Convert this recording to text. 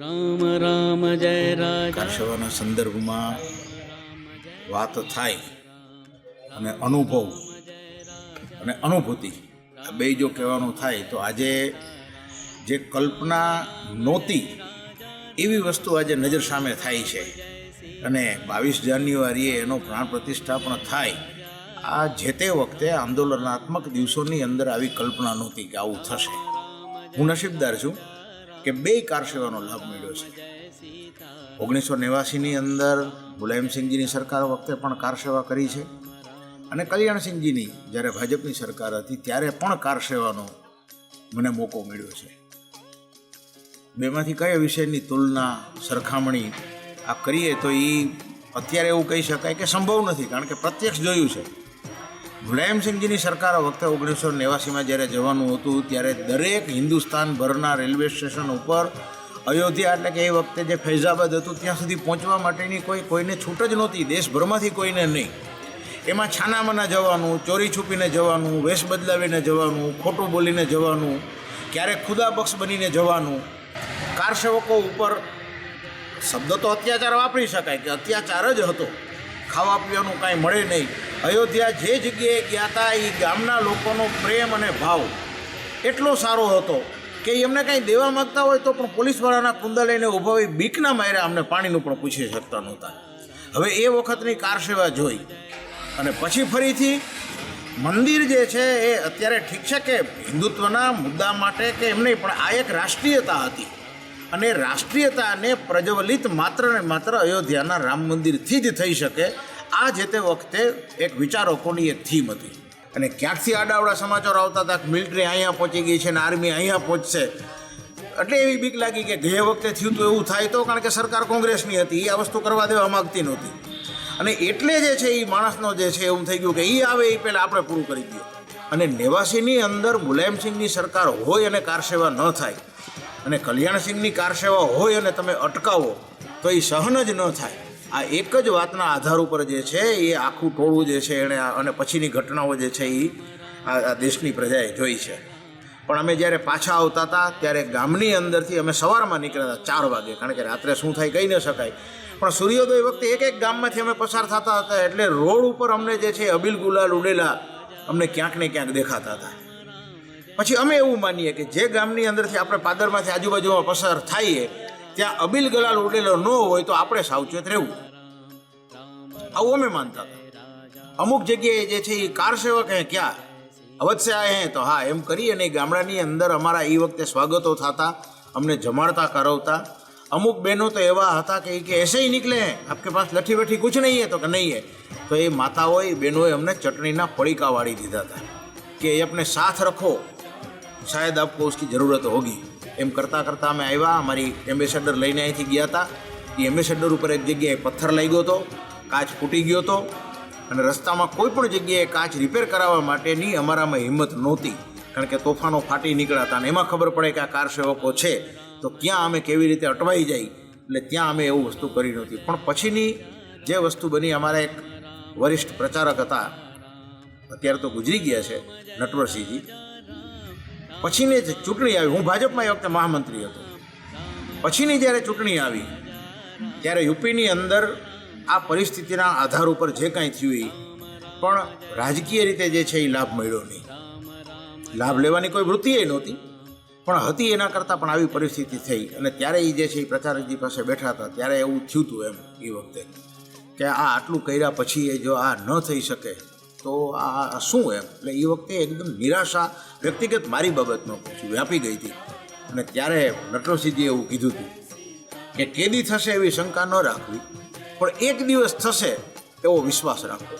રામ રામ, જય રાજા. સંદર્ભમાં વાત થાય અને અનુભવ અને અનુભૂતિ, આ બે જો કહેવાનું થાય તો આજે જે કલ્પના નહોતી, એવી વસ્તુ આજે નજર સામે થાય છે. અને બાવીસ જાન્યુઆરીએ એનો પ્રાણ પ્રતિષ્ઠા પણ થાય. આ જે તે વખતે આંદોલનાત્મક દિવસોની અંદર આવી કલ્પના નહોતી કે આવું થશે. હું નસીબદાર છું. કે બે કાર સેવાનો લાભ મળ્યો છે. ઓગણીસો નેવાસીની અંદર મુલાયમસિંહજીની સરકાર વખતે પણ કાર સેવા કરી છે અને કલ્યાણસિંહજીની જ્યારે ભાજપની સરકાર હતી ત્યારે પણ કાર સેવાનો મને મોકો મળ્યો છે. બેમાંથી કયા વિષયની તુલના, સરખામણી આ કરીએ તો એ અત્યારે એવું કહી શકાય કે સંભવ નથી, કારણ કે પ્રત્યક્ષ જોયું છે. મુલાયમસિંહજીની સરકાર વખતે ઓગણીસો નેવાસીમાં જ્યારે જવાનું હતું, ત્યારે દરેક હિન્દુસ્તાન ભરના રેલવે સ્ટેશન ઉપર અયોધ્યા એટલે કે એ વખતે જે ફૈઝાબાદ હતું, ત્યાં સુધી પહોંચવા માટેની કોઈ, કોઈને છૂટ જ નહોતી. દેશભરમાંથી કોઈને નહીં. એમાં છાનામાના જવાનું, ચોરી છુપીને જવાનું, વેશ બદલાવીને જવાનું, ખોટું બોલીને જવાનું, ક્યારેક ખુદાબક્ષ બનીને જવાનું. કારસેવકો ઉપર શબ્દ તો અત્યાચાર વાપરી શકાય, કે અત્યાચાર જ હતો. ખાવા પીવાનું કાંઈ મળે નહીં. અયોધ્યા જે જગ્યાએ ગયા હતા એ ગામના લોકોનો પ્રેમ અને ભાવ એટલો સારો હતો કે એમને કાંઈ દેવા માગતા હોય તો પણ પોલીસવાળાના કુંદા લઈને ઊભા હોય, બીકના માર્યા અમને પાણીનું પણ પૂછી શકતા નહોતા. હવે એ વખતની કાર સેવા જોઈ અને પછી ફરીથી મંદિર જે છે એ અત્યારે ઠીક છે કે હિન્દુત્વના મુદ્દા માટે કે એમ નહીં, પણ આ એક રાષ્ટ્રીયતા હતી. અને રાષ્ટ્રીયતાને પ્રજ્વલિત માત્ર ને માત્ર અયોધ્યાના રામ મંદિરથી જ થઈ શકે આ જે તે વખતે એક વિચારકોની એક થીમ હતી. અને ક્યાંકથી આડાવડા સમાચારો આવતા હતા કે મિલિટરી અહીંયા પહોંચી ગઈ છે ને આર્મી અહીંયા પહોંચશે. એટલે એવી બીક લાગી કે ગયે વખતે થયું તો એવું થાય તો કારણ કે સરકાર કોંગ્રેસની હતી એ આ વસ્તુ કરવા દેવા માગતી નહોતી. અને એટલે જે છે એ માણસનો જે છે એવું થઈ ગયું કે એ આવે એ પહેલાં આપણે પૂરું કરી દઈએ. અને નેવાસીની અંદર મુલાયમસિંહની સરકાર હોય અને કાર સેવા ન થાય. અને કલ્યાણસિંહની કાર સેવા હોય અને તમે અટકાવો તો એ સહન જ ન થાય. આ એક જ વાતના આધાર ઉપર જે છે, એ આખું ટોળું જે છે એણે અને પછીની ઘટનાઓ જે છે એ આ દેશની પ્રજાએ જોઈ છે. પણ અમે જ્યારે પાછા આવતા હતા, ત્યારે ગામની અંદરથી અમે સવારમાં નીકળ્યા હતા ચાર વાગે, કારણ કે રાત્રે શું થાય કહી ન શકાય. પણ સૂર્યોદય વખતે એક એક ગામમાંથી અમે પસાર થતા હતા, એટલે રોડ ઉપર અમને જે છે, અબિલ ગુલાલ ઉડેલા અમને ક્યાંક ને ક્યાંક દેખાતા હતા. પછી અમે એવું માનીએ કે જે ગામની અંદરથી આપણે પાદરમાંથી આજુબાજુમાં પસાર થઈએ ત્યાં અબિલ ગલાલ ઉડેલો ન હોય તો આપણે સાવચેત રહેવું. આવું અમે માનતા હતા. અમુક જગ્યાએ જે છે એ કાર સેવક હે ક્યાં? અવશ્ય આ હે તો હા, એમ કરી અને ગામડાની અંદર અમારા એ વખતે સ્વાગતો થતા, અમને જમાડતા, કરાવતા. અમુક બહેનો તો એવા હતા કે કે, એસે હી નીકળે આપકે પાસ લઠી બઠી કુછ નહીં હે? તો કે, નહીં હે. તો એ માતાઓએ બહેનોએ અમને ચટણીના પડીકા વાળી દીધા હતા કે, એ આપણે સાથ રખો. શાયદ આપકો ઉસકી જરૂરત હોગી. એમ કરતાં કરતાં અમે આવ્યા, અમારી એમ્બેસેડર લઈને અહીંથી ગયા હતા. એ એમ્બેસેડર ઉપર એક જગ્યાએ પથ્થર લાગ્યો હતો, કાચ ફૂટી ગયો હતો અને રસ્તામાં કોઈ પણ જગ્યાએ કાચ રિપેર કરાવવા માટેની અમારામાં હિંમત નહોતી. કારણ કે તોફાનો ફાટી નીકળ્યા હતા અને એમાં ખબર પડે કે આ કાર સેવકો છે. તો ક્યાં અમે કેવી રીતે અટવાઈ જાય? એટલે ત્યાં અમે એવું વસ્તુ કરી નહોતી. પણ પછીની જે વસ્તુ બની, અમારા એક વરિષ્ઠ પ્રચારક હતા, અત્યારે તો ગુજરી ગયા છે, નટવરસિંહજી. પછીની જે ચૂંટણી આવી, હું ભાજપમાં એ વખતે મહામંત્રી હતો. પછીની જ્યારે ચૂંટણી આવી, ત્યારે યુપીની અંદર આ પરિસ્થિતિના આધાર ઉપર જે કાંઈ થયું એ, પણ રાજકીય રીતે જે છે એ લાભ મળ્યો નહીં. લાભ લેવાની કોઈ વૃત્તિ એ નહોતી, પણ હતી એના કરતાં પણ આવી પરિસ્થિતિ થઈ અને ત્યારે એ જે છે એ પ્રચારકજી પાસે બેઠા હતા, ત્યારે એવું થયું હતું એમ એ વખતે, કે આ આટલું કર્યા પછી એ જો આ ન થઈ શકે તો આ શું એમ? એટલે એ વખતે એકદમ નિરાશા વ્યક્તિગત મારી બાબતમાં પછી વ્યાપી ગઈ હતી. અને ત્યારે નટરસિંહજીએ એવું કીધું હતું કે કેદી થશે એવી શંકા ન રાખવી, પણ એક દિવસ થશે એવો વિશ્વાસ રાખવો